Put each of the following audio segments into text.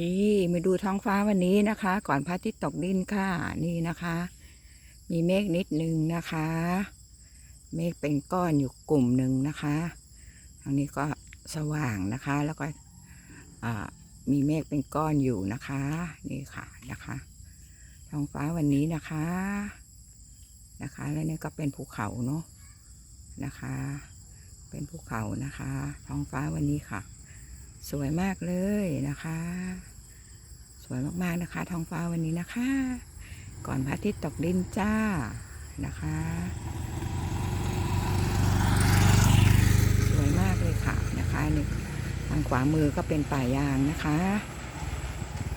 ดีมาดูท้องฟ้าวันนี้นะคะ ก่อนพระอาทิตย์ตกดินค่ะนี่นะคะ มีเมฆนิดนึงนะคะ เมฆเป็นก้อนอยู่กลุ่มหนึ่งนะคะทางนี้ก็สว่างนะคะ แล้วก็มีเมฆเป็นก้อนอยู่นะคะ นี่ค่ะนะคะ ท้องฟ้าวันนี้นะคะนะคะ แล้วนี่ก็เป็นภูเขาเนาะนะคะ เป็นภูเขานะคะ ท้องฟ้าวันนี้ค่ะ สวยมากเลยนะคะ สวยมากๆนะคะ ท้องฟ้าวันนี้นะคะ ก่อนพระอาทิตย์ตกดินจ้านะคะ สวยมากเลยค่ะนะคะนี่ทางขวามือก็เป็นป่ายางนะคะ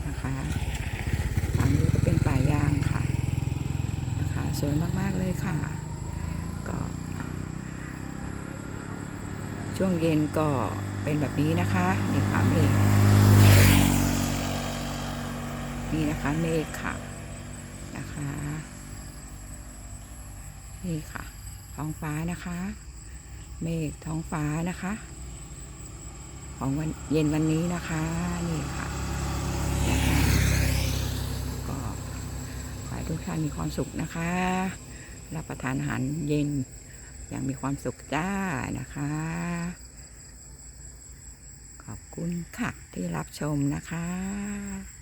นะคะขวามือก็เป็นป่ายางค่ะนะคะ สวยมากๆเลยค่ะ ก็ ช่วงเย็นก็ เป็นแบบนี้นะคะนี่ค่ะเมฆนี่นะคะเมฆค่ะนะคะ นี่ค่ะ ท้องฟ้านะคะ เมฆท้องฟ้านะคะ ของวันเย็นวันนี้นะคะนี่ค่ะก็ขอให้ทุกท่านมีความสุขนะคะ รับประทานอาหารเย็นอย่างมีความสุขจ้านะคะ คุณค่ะที่รับชมนะคะ